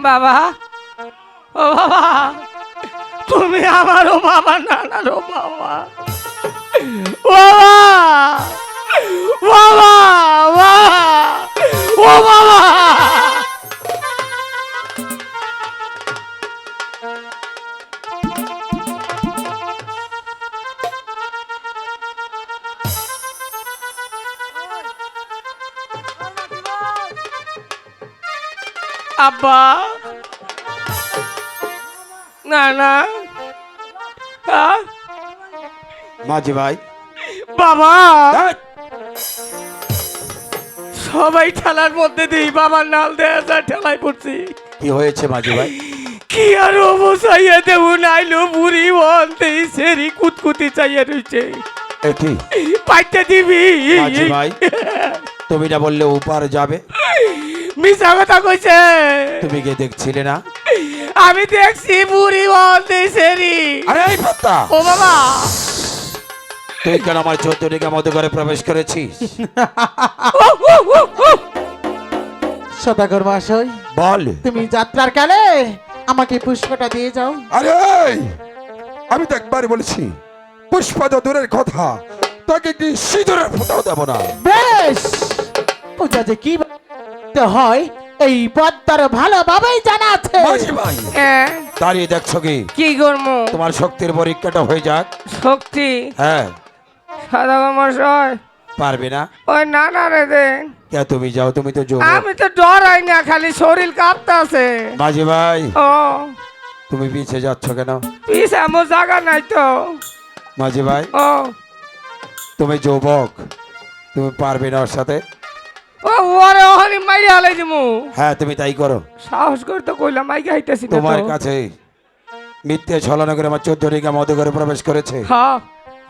বাবা ও বাবা তুমি আমারও বাবা নানারও বাবা বাবা বাবা আব্বা। না না? মাঝি ভাই। বাবা। সবাই ঠেলার মধ্যে দিই বাবার নাল দেয়া যায় ঠেলায় পড়ছি। কি হয়েছে মাঝি ভাই? কি আর অবসাইয়া দেব নাইলো বুড়ি বলতে সেরি কুতকুতি চাইয়া এটি পাইতে দিবি। মাঝি ভাই তুমি না বললে উপার যাবে। মিশা কথা কইছে। তুমি গিয়ে দেখছিলে না? আমি দেখছি বুড়ি বলতে সেরি আরে এই পত্তা। ও বাবা। তুই কেন আমার টিকা মতো করে প্রবেশ করেছিস। সদাগর মহাশয় বল। তুমি যাত্রার কালে আমাকে পুষ্পটা দিয়ে যাও। আরে আমি তো একবার বলেছি পুষ্পা তো দূরের কথা তাকে একটি সিঁদুরের ফোঁটাও দেবো না? বেশ পূজা যে কি করতে হয় এই পদ্মার ভালোভাবেই জানা আছে। মাঝি ভাই হ্যাঁ, দাঁড়িয়ে দেখছ কি? কি করব তোমার শক্তির পরীক্ষাটা হয়ে যাক। শক্তি? হ্যাঁ। সাদা মশাই পারবে না? ওই না না রে দেন কে তুমি? যাও তুমি তো যুবক আমি তো ডরাই না খালি শরীর কাঁপতাছে। মাঝি ভাই ও। তুমি পিছিয়ে যাচ্ছ কেন? আমার জায়গা নাই তো। মাঝি ভাই ও। তুমি যুবক তুমি পারবে না ওর সাথে। ও ওরে ওখানে মাইরে হালাই দিমু। হ্যাঁ তুমি তাই করো। সাহস করে তো কইলাম মাইকে হাইতাছি না তোমার কাছে মিথ্যে ছলনা করে আমার চোদ্দ করে প্রবেশ করেছে। হ্যাঁ।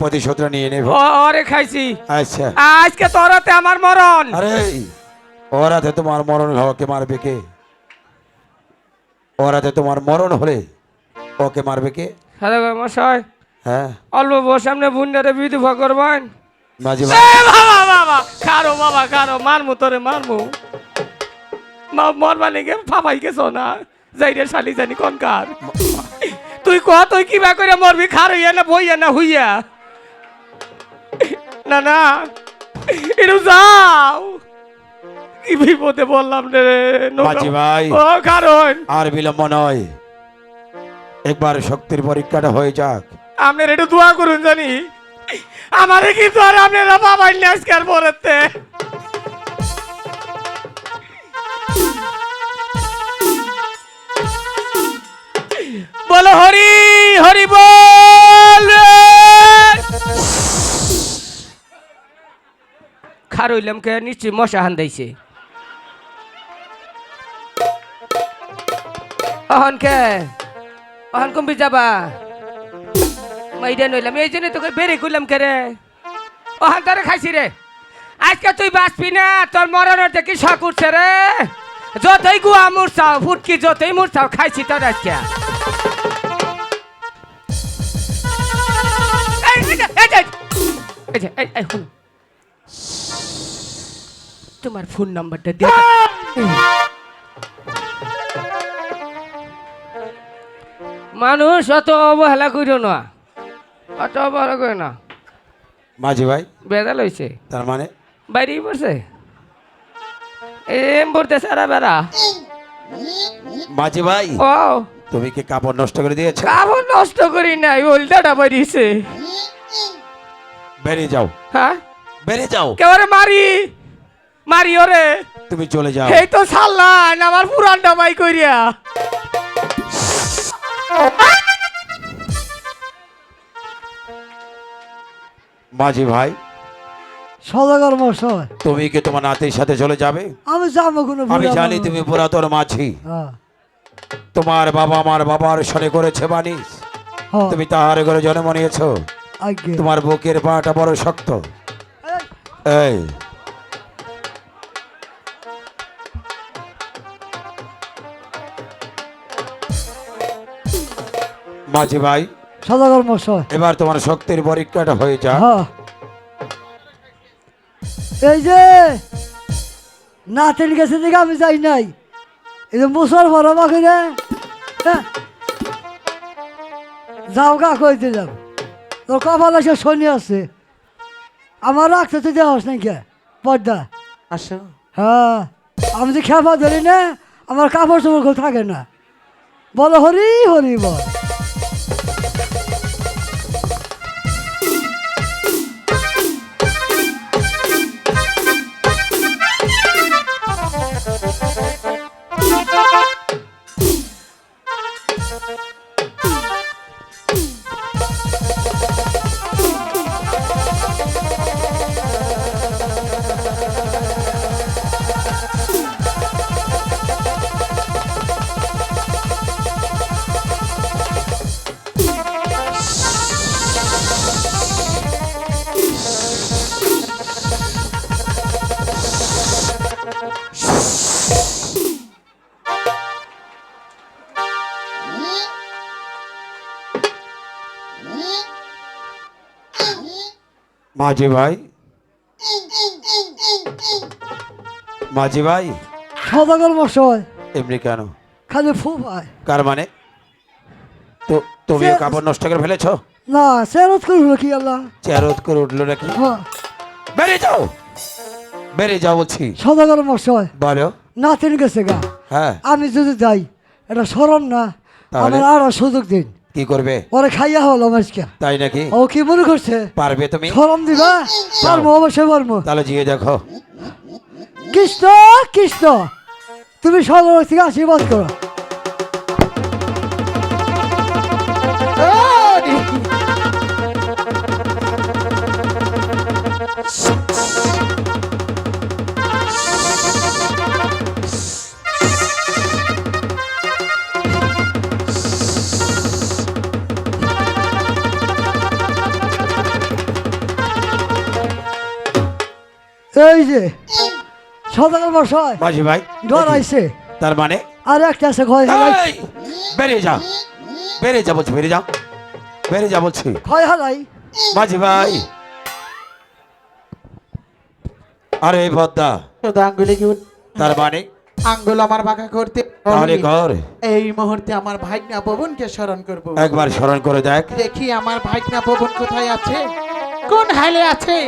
প্রতিশোধটা নিয়ে নেব। ওরে খাইছি। আচ্ছা। আজকে তোরাতে আমার মরণ। আরে ওর হাতে তোমার মরণ ওকে মারবে কে? ওর হাতে তোমার মরণ হলে ওকে মারবে কে? সাদা মশাই হ্যাঁ। অল্প বউ সামনে বুন্ডারে বিধবা করবেন? বাবা বাবা খারো বাবা খারো মারমু তোরে মারমু। মরবা ফাফাই গেছো না? যাই রে শালি জানি কনকার তুই ক তুই কিবা করে মরবি? খার হইয়া না বইয়া না হইয়া? না না একটু যাও। কি বিপদে বললাম রে মাঝি ভাই। ও কারণ। আর বিলম্ব নয়। একবার শক্তির পরীক্ষাটা হয়ে যাক। আপনার একটু দোয়া করুন জানি। আমারে কিন্তু আর আপনারা বাবাই আজকাল পরেতে বলো হরি হরি বল খারইলাম কে নিশ্চয় মশা হান দিয়েছে অহন কে, অহন কমবি যাবা। মাইডা নইলাম এই জন্য তোকে বেরে করলাম কে রে অহন তোরে খাইছি রে আজকে তুই বাঁচবি না? তোর মরণের দেখি শখ উঠছে রে যতই গুয়া মুরছাও ফুটকি যতই মুরছাও খাইছি তোর আজকে। তোমার ফোন নাম্বারটা দিয়ে মানুষ অত অবহেলা করিও না অত অবহেলা করে না। মাঝি ভাই? লইছে। তার মানে? বাইরেই পড়ছে। এম পড়তে সারা বেড়া। মাঝি ভাই ও। তুমি কি কাপড় নষ্ট করে দিয়েছ? কাপড় নষ্ট করি নাই উল্টাটা বাড়িয়েছে বেরিয়ে যাও। হ্যাঁ? বেরিয়ে যাও। কেবারে মারি? মারি ওরে। তুমি চলে যাও। এই তো সাল্লান আমার পুরানটা বাই করিয়া মাঝি ভাই সদাগর মশাই তুমি কি তোমার নাতির সাথে চলে যাবে? আমি যাব কোনো আমি জানি তুমি পুরাতন মাঝি। হ্যাঁ, তোমার বাবা আমার বাবার সনে করেছে বানিস হ্যাঁ, তুমি তাহার ঘরে জন্ম নিয়েছো। তোমার বুকের পাটা বড় শক্ত। এই। মাঝি ভাই সদাগর মশাই এবার তোমার শক্তির পরীক্ষাটা হয়ে যা হ্যাঁ। এই যে নাতের গেছে দিকে আমি যাই নাই। এই যে মুসল ভর আমাকে রে হ্যাঁ। যাও গা কইতে যাও। তোর কপাল এসে শনি আছে। আমার রাখতে তুই দেওয়াস নাকি কে? পর্দা। আসো। হ্যাঁ। আমি যে খেপা ধরি না আমার কাপড় চোপড় থাকে না। বলো হরি হরি বল। মাঝি ভাই? মাঝি ভাই? সদাগর মশাই এমনি কেন? খালি ফু ভাই। কার মানে? তো তুমিও কাপড় নষ্ট করে ফেলেছো? না সেরত করব কি আল্লাহ? চেরোদ করে উঠল নাকি? হ্যাঁ। বেরিয়ে যাও! বেরিয়ে যাও বলছি। সদাগর মশাই বলো। নাতিন গেছে গা। হ্যাঁ। আমি যদি যাই এটা সরম না? আমার আরও সুযোগ দিন। কি করবে? ওরে খাইয়া হলো আজকে তাই নাকি? ও কি মনে করছে? পারবে তুমি? শরম দিবা? পারব অবশ্যই পারব। তাহলে জিয়ে দেখো। কৃষ্ণ কৃষ্ণ তুমি থেকে আশীর্বাদ করো। এই যে সদাগর মশাই মাঝি ভাই ডরাইছে তার মানে? আর একটা আছে ঘয় এই, বেরিয়ে যাও বেরিয়ে যা বলছি বেরিয়ে যাও বেরিয়ে যা বলছি। ঘয় হালাই মাঝি ভাই। আরে আঙ্গুলে কি তার মানে? আঙ্গুল আমার বাঁকা করতে তাহলে কর এই মুহূর্তে আমার ভাইকনা পবনকে স্মরণ করব। একবার স্মরণ করে দেখ। দেখি আমার ভাইকনা পবন কোথায় আছে কোন হালে আছে?